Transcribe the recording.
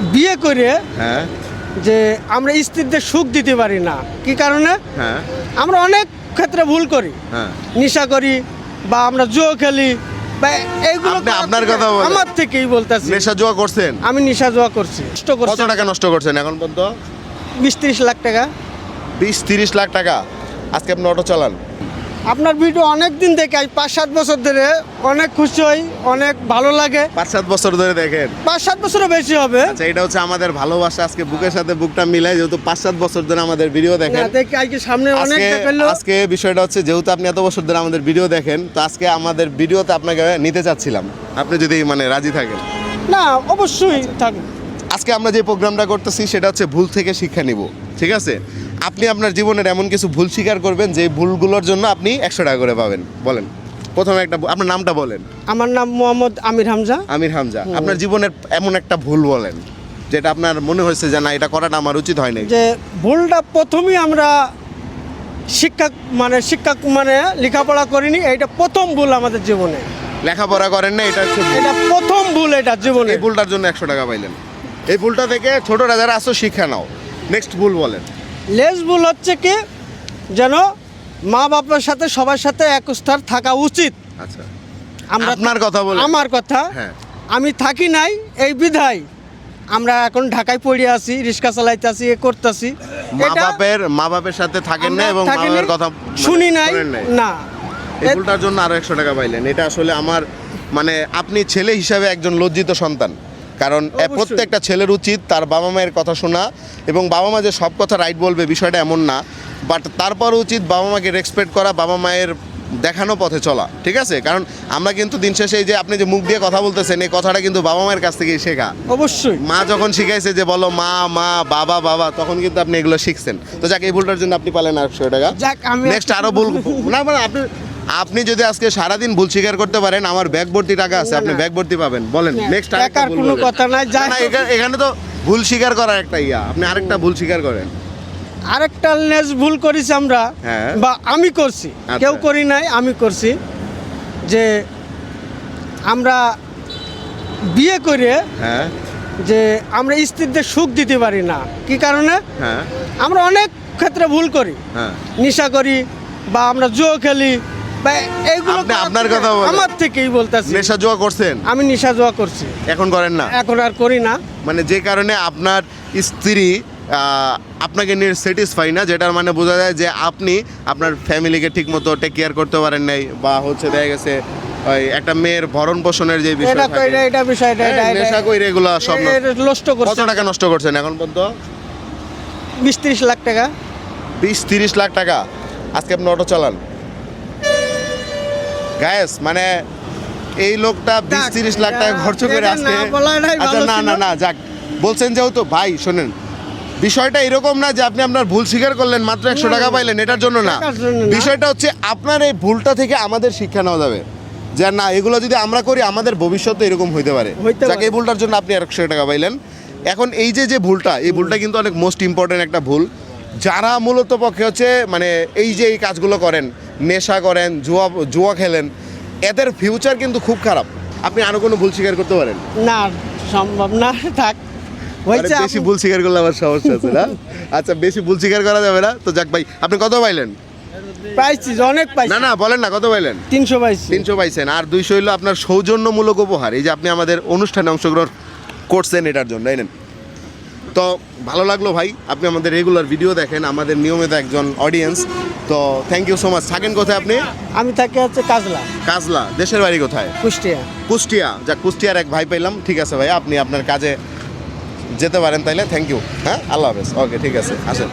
বিয়ে করে হ্যাঁ। যে আমরা স্ত্রীদের সুখ দিতে পারি না। কি কারণে? হ্যাঁ। আমরা অনেক ক্ষেত্রে ভুল করি। হ্যাঁ। নেশা করি বা আমরা জুয়ো খেলি বা এইগুলো আপনি আপনার কথা বলেন। আমার থেকেই বলতেছি। নেশা জোয়া করছেন? আমি নেশা জুয়া করছি। নষ্ট কত করছি। টাকা নষ্ট করছেন এখন পর্যন্ত? বিশ ত্রিশ লাখ টাকা। বিশ তিরিশ লাখ টাকা। আজকে আপনি অটো চালান। আপনার ভিডিও অনেক দিন দেখে পাঁচ সাত বছর ধরে অনেক খুশি হই অনেক ভালো লাগে। পাঁচ সাত বছর ধরে দেখেন। পাঁচ সাত বছরও বেশি হবে। আচ্ছা এটা হচ্ছে আমাদের ভালোবাসা। আজকে বুকের সাথে বুকটা মিলাই যেহেতু পাঁচ সাত বছর ধরে আমাদের ভিডিও দেখেন। না দেখি আজকে সামনে অনেক আজকে দেখাল আজকে বিষয়টা হচ্ছে যেহেতু আপনি এত বছর ধরে আমাদের ভিডিও দেখেন তো আজকে আমাদের ভিডিওতে আপনাকে নিতে চাচ্ছিলাম। আপনি যদি মানে রাজি থাকেন। না অবশ্যই থাকবে। আজকে আমরা যে প্রোগ্রামটা করতেছি সেটা হচ্ছে ভুল থেকে শিক্ষা নিব ঠিক আছে? আপনি আপনার জীবনের এমন কিছু ভুল স্বীকার করবেন যে ভুলগুলোর জন্য আপনি একশো টাকা করে পাবেন। বলেন। প্রথমে একটা আপনার নামটা বলেন। আমার নাম মোহাম্মদ আমির হামজা। আমির হামজা। আপনার জীবনের এমন একটা ভুল বলেন যেটা আপনার মনে হয়েছে যে না এটা করাটা আমার উচিত হয়নি যে ভুলটা প্রথমেই আমরা শিক্ষা মানে শিক্ষা মানে লেখাপড়া করিনি এইটা প্রথম ভুল আমাদের জীবনে। লেখাপড়া করেন না এটা হচ্ছে এটা প্রথম ভুল এটা জীবনে। এই ভুলটার জন্য একশো টাকা পাইলেন। এই ভুলটা থেকে ছোটরা যারা আসো শিক্ষা নাও। নেক্সট ভুল বলেন। লেস ভুল হচ্ছে কি যেন মা বাবার সাথে সবার সাথে এক স্তর থাকা উচিত। আচ্ছা। আমরা আপনার কথা বলেন। আমার কথা। হ্যাঁ। আমি থাকি নাই এই বিধায়। আমরা এখন ঢাকায় পড়ে আছি রিক্সা চালাইতেছি এ করতেছি। মা বাপের মা বাপের সাথে থাকেন না এবং মা বাপের কথা মানে শুনি নাই নাই। না। এই ভুলটার জন্য আরও একশো টাকা পাইলেন। এটা আসলে আমার মানে আপনি ছেলে হিসাবে একজন লজ্জিত সন্তান। কারণ প্রত্যেকটা ছেলের উচিত তার বাবা মায়ের কথা শোনা এবং বাবা মা যে সব কথা রাইট বলবে বিষয়টা এমন না বাট তারপর উচিত বাবা মাকে রেসপেক্ট করা বাবা মায়ের দেখানো পথে চলা ঠিক আছে? কারণ আমরা কিন্তু দিন শেষে এই যে আপনি যে মুখ দিয়ে কথা বলতেছেন এই কথাটা কিন্তু বাবা মায়ের কাছ থেকেই শেখা। অবশ্যই। মা যখন শিখাইছে যে বলো মা মা বাবা বাবা তখন কিন্তু আপনি এগুলো শিখছেন। তো যাক এই ভুলটার জন্য আপনি পালেন আটশো টাকা। যাক, আমি নেক্সট আরও ভুল না মানে আপনি আপনি যদি আজকে সারাদিন ভুল স্বীকার করতে পারেন আমার ব্যাগ ভর্তি টাকা আছে আপনি। ব্যাগ ভর্তি পাবেন। বলেন নেক্সট টাকার কোনো কথা নাই। এখানে তো ভুল স্বীকার করার একটা ইয়া আপনি আরেকটা ভুল স্বীকার করেন। আরেকটা লেস ভুল করেছি আমরা হ্যাঁ। বা আমি করছি আচ্ছা। কেউ করি নাই আমি করছি যে আমরা বিয়ে করে হ্যাঁ। যে আমরা স্ত্রীদের সুখ দিতে পারি না। কি কারণে? হ্যাঁ। আমরা অনেক ক্ষেত্রে ভুল করি। নেশা করি বা আমরা জুয়ো খেলি এইগুলো আপনি আপনার কথা বলেন। আমার থেকেই বলতেছি। নেশা জোয়া করছেন? আমি নেশা জুয়া করছি। এখন করেন না? এখন আর করি না। মানে যে কারণে আপনার স্ত্রী আহ, আপনাকে নিয়ে স্যাটিসফাই না যেটার মানে বোঝা যায় যে আপনি আপনার ফ্যামিলিকে ঠিকমতো টেক কেয়ার করতে পারেন নাই বা হচ্ছে দেখা গেছে ওই একটা মেয়ের ভরণ পোষণের যে বিষয় এটা থাকে, এটা এটা হ্যাঁ, নেশা কইরে এগুলো সব নষ্ট। এটা নষ্ট কত করছে টাকা নষ্ট করছেন এখন পর্যন্ত? বিশ ত্রিশ লাখ টাকা। বিশ তিরিশ লাখ টাকা। আজকে আপনি অটো চালান। গ্যাস মানে এই লোকটা বিশ তিরিশ লাখ টাকা খরচ করে বলাটাই আচ্ছা না না না যাক। বলছেন যেহেতু ভাই শোনেন বিষয়টা এরকম না যে আপনি আপনার ভুল স্বীকার করলেন মাত্র একশো টাকা পাইলেন এটার জন্য না। বিষয়টা হচ্ছে আপনার এই ভুলটা থেকে আমাদের শিক্ষা নেওয়া যাবে। যে না এগুলো যদি আমরা করি আমাদের ভবিষ্যতে এরকম হইতে পারে। যাক। এই ভুলটার জন্য আপনি একশো টাকা পাইলেন। এখন এই যে যে ভুলটা এই ভুলটা কিন্তু অনেক মোস্ট ইম্পর্টেন্ট একটা ভুল। যারা মূলত পক্ষে হচ্ছে মানে এই যে এই কাজগুলো করেন নেশা করেন জুয়া জুয়া খেলেন এদের ফিউচার কিন্তু খুব খারাপ। আপনি আরও কোনো ভুল স্বীকার করতে পারেন? না সম্ভব না থাক। হয়েছে বেশি ভুল স্বীকার করলে আমার সমস্যা আছে না? আচ্ছা বেশি ভুল স্বীকার করা যাবে না? তো যাক ভাই আপনি কত পাইলেন? পাইছি অনেক পাইছি। না না বলেন না কত পাইলেন? তিনশো পাইছি। তিনশো পাইছেন আর দুইশো হইল আপনার সৌজন্যমূলক উপহার। এই যে আপনি আমাদের অনুষ্ঠানে অংশগ্রহণ করছেন এটার জন্য এই নেন। তো ভালো লাগল ভাই আপনি আমাদের রেগুলার ভিডিও দেখেন আমাদের নিয়মিত একজন অডিয়েন্স তো থ্যাংক ইউ সো মাচ থাকেন কোথায় আপনি? আমি থাকি হচ্ছে কাজলা। কাজলা দেশের বাড়ি কোথায়? কুষ্টিয়া। কুষ্টিয়া যা কুষ্টিয়ার এক ভাই পাইলাম। ঠিক আছে ভাই আপনি আপনার কাজে যেতে পারেন তাইলে। থ্যাংক ইউ হ্যাঁ? আল্লাহ হাফেজ। ওকে ঠিক আছে। আসেন।